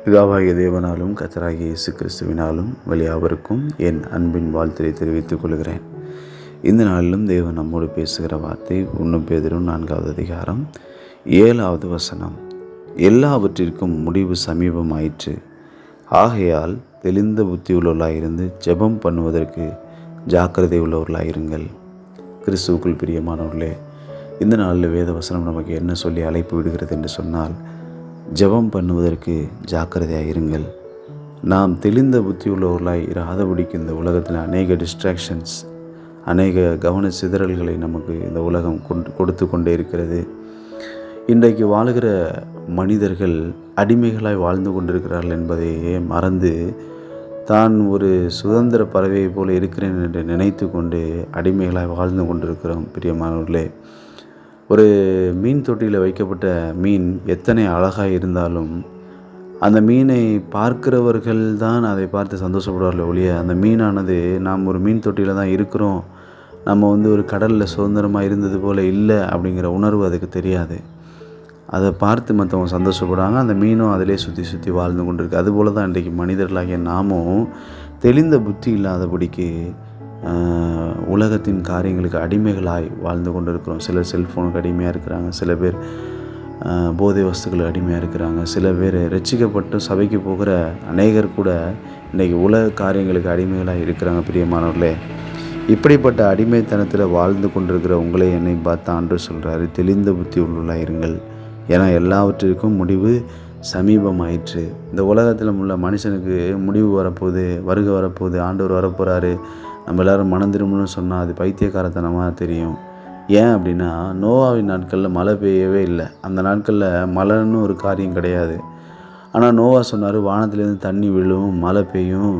பிதாவாகிய தேவனாலும் கத்தராகிய இயேசு கிறிஸ்துவினாலும் வழியாவருக்கும் என் அன்பின் வாழ்த்தை தெரிவித்துக் கொள்கிறேன். இந்த நாளிலும் தேவன் நம்மோடு பேசுகிற வார்த்தை ஒன்றும் பேதரும் நான்காவது அதிகாரம் ஏழாவது வசனம். எல்லாவற்றிற்கும் முடிவு சமீபமாயிற்று. ஆகையால் தெளிந்த புத்தி உள்ளவர்களாயிருந்து ஜெபம் பண்ணுவதற்கு ஜாக்கிரதை உள்ளவர்களாயிருங்கள் கிறிஸ்துவுக்குள் பிரியமானவர்களே இந்த நாளில் வேத வசனம் நமக்கு என்ன சொல்லி அழைப்பு விடுகிறது என்று சொன்னால் ஜெபம் பண்ணுவதற்கு ஜாக்கிரதையாக இருங்கள். நாம் தெளிந்த புத்தி உள்ளவர்களாய் இராதபடிக்கு இந்த உலகத்தில் அநேக டிஸ்ட்ராக்ஷன்ஸ் அநேக கவன சிதறல்களை நமக்கு இந்த உலகம் கொண்டு கொடுத்து கொண்டே இருக்கிறது. இன்றைக்கு வாழுகிற மனிதர்கள் அடிமைகளாய் வாழ்ந்து கொண்டிருக்கிறார்கள் என்பதையே மறந்து தான் ஒரு சுதந்திர பறவையை போல இருக்கிறேன் என்று நினைத்து கொண்டு அடிமைகளாய் வாழ்ந்து கொண்டிருக்கிறோம் பிரியமானவர்களே. ஒரு மீன் தொட்டியில் வைக்கப்பட்ட மீன் எத்தனை அழகாக இருந்தாலும் அந்த மீனை பார்க்கிறவர்கள் தான் அதை பார்த்து சந்தோஷப்படுவார்கள் ஒழிய அந்த மீனானது நாம் ஒரு மீன் தொட்டியில் தான் இருக்கிறோம். நம்ம வந்து ஒரு கடலில் சுதந்திரமாக இருந்தது போல் இல்லை அப்படிங்கிற உணர்வு அதுக்கு தெரியாது. அதை பார்த்து மற்றவங்க சந்தோஷப்படுவாங்க அந்த மீனும் அதிலே சுற்றி சுற்றி வாழ்ந்து கொண்டு இருக்குது அதுபோல் தான் இன்றைக்கு மனிதர்களாகிய நாமும் தெளிந்த புத்தி இல்லாதபடிக்கு உலகத்தின் காரியங்களுக்கு அடிமைகளாய் வாழ்ந்து கொண்டு இருக்கிறோம் சிலர் செல்ஃபோனுக்கு அடிமையாக இருக்கிறாங்க. சில பேர் போதை வஸ்துக்கள் அடிமையாக இருக்கிறாங்க. சில பேர் ரசிக்கப்பட்டு சபைக்கு போகிற அநேகர் கூட இன்றைக்கி உலக காரியங்களுக்கு அடிமைகளாக இருக்கிறாங்க பிரியமானவர்களே. இப்படிப்பட்ட அடிமைத்தனத்தில் வாழ்ந்து கொண்டிருக்கிற உங்களை என்னை பார்த்து ஆண்டு சொல்கிறாரு தெளிந்த புத்தி உள்ளாக இருங்கள். ஏன்னா எல்லாவற்றிற்கும் முடிவு சமீபமாயிற்று. இந்த உலகத்தில் உள்ள மனுஷனுக்கு முடிவு வரப்போகுது வருகை வரப்போகுது ஆண்டவர் வரப்போகிறாரு நம்ம எல்லோரும் மனம் திரும்பணும்னு சொன்னால் அது பைத்தியக்காரத்தனமாக தெரியும். ஏன் அப்படின்னா நோவாவின் நாட்களில் மழை பெய்யவே இல்லை. அந்த நாட்களில் மழைன்னு ஒரு காரியம் கிடையாது. ஆனால் நோவா சொன்னார் வானத்துலேருந்து தண்ணி விழும் மழை பெய்யும்.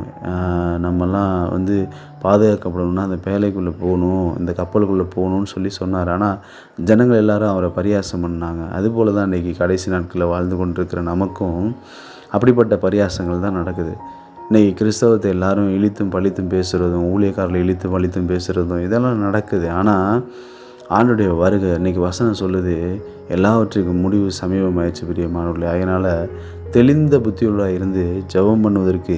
நம்மலாம் வந்து பாதுகாக்கப்படணும்னா அந்த பேலைக்குள்ளே போகணும் இந்த கப்பலுக்குள்ளே போகணும்னு சொல்லி சொன்னார். ஆனால் ஜனங்கள் எல்லாரும் அவரை பரியாசம் பண்ணாங்க. அதுபோல் தான் இன்றைக்கி கடைசி நாட்களில் வாழ்ந்து கொண்டிருக்கிற நமக்கும் அப்படிப்பட்ட பரியாசங்கள் தான் நடக்குது. இன்றைக்கி கிறிஸ்தவத்தை எல்லாரும் இழித்தும் பழித்தும் பேசுகிறதும் ஊழியக்காரர்களை இழித்தும் பழித்தும் பேசுகிறதும் இதெல்லாம் நடக்குது. ஆனால் ஆண்டுடைய வருகை இன்றைக்கி வசனம் சொல்லுது எல்லாவற்றுக்கும் முடிவு சமீபமாயிடுச்சு பிரியமானவர்களே அதனால் தெளிந்த புத்தியுள்ளாக இருந்து ஜெபம் பண்ணுவதற்கு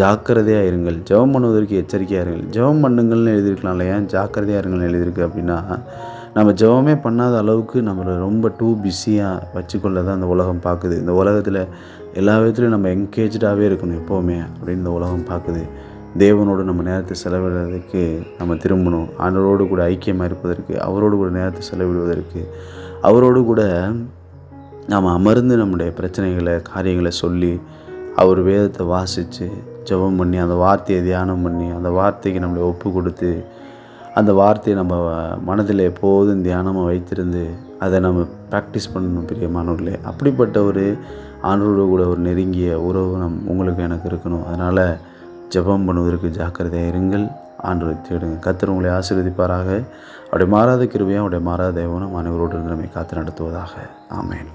ஜாக்கிரதையாக இருங்கள். ஜெபம் பண்ணுவதற்கு எச்சரிக்கையாக இருங்கள். ஜெபம் பண்ணுங்கள்னு எழுதியிருக்கலாம் இல்லையா ஜாக்கிரதையாக இருங்கள்னு எழுதியிருக்கு அப்படின்னா நம்ம ஜெபமே பண்ணாத அளவுக்கு நம்மளை ரொம்ப டூ பிஸியாக வச்சுக்கொள்ள தான் இந்த உலகம் பார்க்குது. இந்த உலகத்தில் எல்லா விதத்துலையும் நம்ம என்கேஜாகவே இருக்கணும் எப்போவுமே அப்படின்னு இந்த உலகம் பார்க்குது. தேவனோடு நம்ம நேரத்தை செலவிடுறதுக்கு நம்ம திரும்பணும். ஆண்டவரோடு கூட ஐக்கியமாக இருப்பதற்கு அவரோடு கூட நேரத்தை செலவிடுவதற்கு அவரோடு கூட நாம் அமர்ந்து நம்முடைய பிரச்சனைகளை காரியங்களை சொல்லி அவர் வேதத்தை வாசித்து ஜபம் பண்ணி அந்த வார்த்தையை தியானம் பண்ணி அந்த வார்த்தைக்கு நம்மளை ஒப்பு கொடுத்து அந்த வார்த்தையை நம்ம மனதில் எப்போதும் தியானமாக வைத்திருந்து அதை நம்ம ப்ராக்டிஸ் பண்ணணும் பிரியமானவர்களே அப்படிப்பட்ட ஒரு ஆண்டோடு கூட ஒரு நெருங்கிய உறவு நம் உங்களுக்கு எனக்கு இருக்கணும். அதனால் ஜபம் பண்ணுவதற்கு ஜாக்கிரதையாக இருங்கள். ஆண்டு தேடுங்க கத்தர் உங்களை ஆசீர்வதிப்பாராக. அவருடைய மாறாத கிருபையும் அவருடைய மாறாத தேவனும் அனைவரோடு நம்மை காத்து நடத்துவதாக. ஆமேன்.